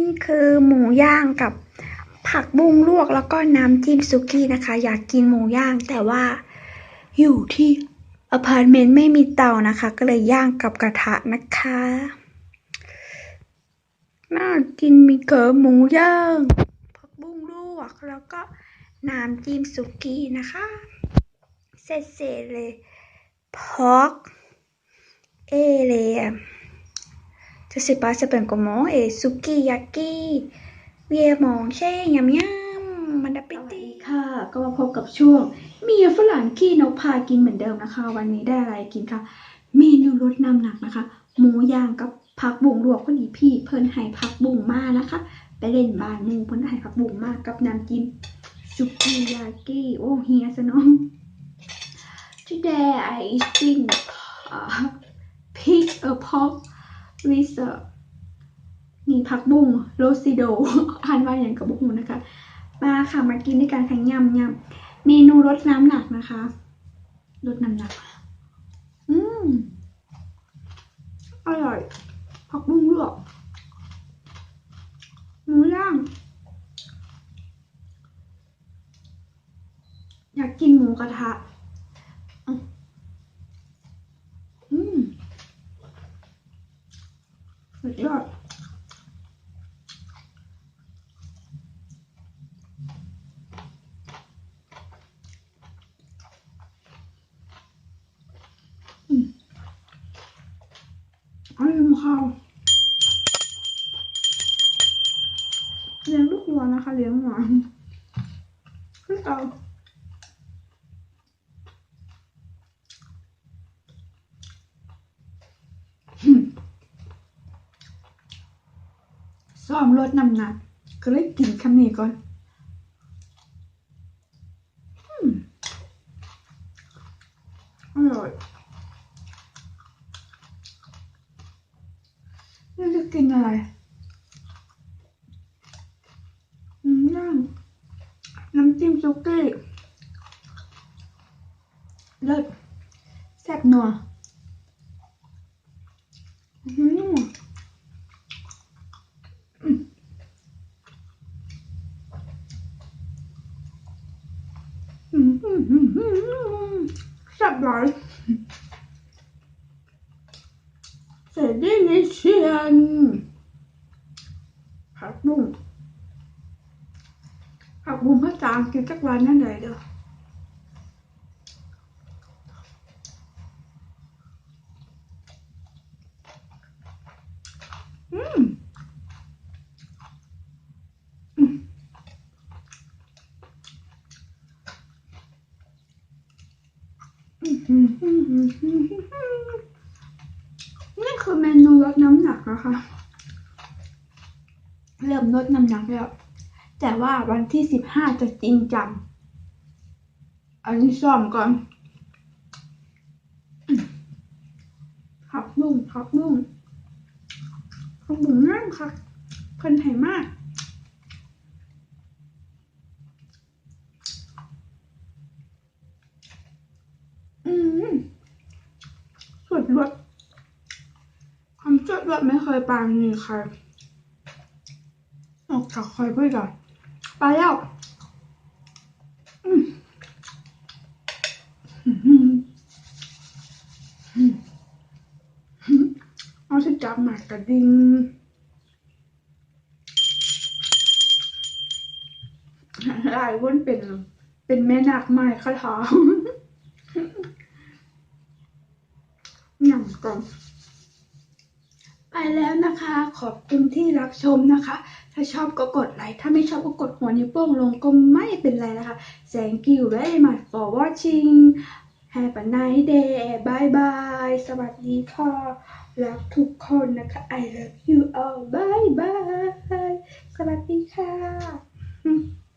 นี่คือหมูย่างกับผักบุ้งลวกแล้วก็น้ำจิ้มซุกี้นะคะ อยากกินหมูย่าง แต่ว่าอยู่ที่อพาร์ตเมนต์ไม่มีเตานะคะ ก็เลยย่างกับกระทะนะคะน่ากินมีเกอหมูย่างผักบุ้งลวกแล้วก็น้ำจิ้มซุกี้นะคะ เสร็จเลยพอกเอเลย que se pasa tan como es sukiyaki เวียมองเช่ยำยำมันดับปิติค่ะ ก็มาพบกับช่วงเมียฝรั่งขี้นกพากินเหมือนเดิมนะคะ วันนี้ได้อะไรกินคะเมนูลดน้ำหนักนะคะ หมูย่างกับผักบุ้งรวมพอดีพี่เพิ่นให้ผักบุ้งมานะคะ ไปเล่นบ้านมึงเพิ่นให้ผักบุ้งมากับน้ำจิ้มซุกี้ยากิโอ้เฮียสนอง today I eating uh, pig a pork with a นี่ผักบุ้งโรซิโดอ่านว่าอย่างกับบุ้งนะคะ มาค่ะมากินด้วยกันค่ะยำยำเมนูลดน้ำหนักนะคะลดน้ำหนัก อืมอร่อยผักบุ้งลวกหมูย่างอยากกินหมูกระทะ อืม สุดยอดอืมอร่อยข้าวเลี้ยงลูกวัวนะคะ เลี้ยงหมาคือเอา ซ้อมลดน้ำหนัก ก็เลยกินคำนี้ก่อนอร่อยนี่จะกินอะไรน้ำย่งน้ำจิ้มซุกี้เลิศแซ่บนัวอืม อืมอืมอืมอืมอืมแซ่บหลายเสร็จได้ในเชียนผักบุ้งผักบุ้งภาษางกฤษจักวันนั่นเลยเด้ออืมอืม นี่คือเมนูลดน้ำหนักนะคะ เริ่มลดน้ำหนักแล้ว แต่ว่าวันที่สิบห้าจะจริงจัง อันนี้ซ้อมก่อนผักบุ้งผักบุ้งผักบุ้งงามค่ะเพิ่นไห่มาก อืม สุดรสความสุดรสไม่เคยปานนี้ใครออกจากคอยพูดก่อนไปแล้วอืมอืมอืมอืมเอาที่จับหมากกระดิ่งหลายวันเป็นเป็นแม่นักไม้คาถา หนังก่อนไปแล้วนะคะ ขอบคุณที่รับชมนะคะ ถ้าชอบก็กดไลค์ ถ้าไม่ชอบก็กดหัวนิ้วโป้งลงก็ไม่เป็นไรนะคะ Thank you very much for watching Have a nice day bye bye สวัสดีค่ะ รักทุกคนนะคะ I love you all bye bye สวัสดีค่ะ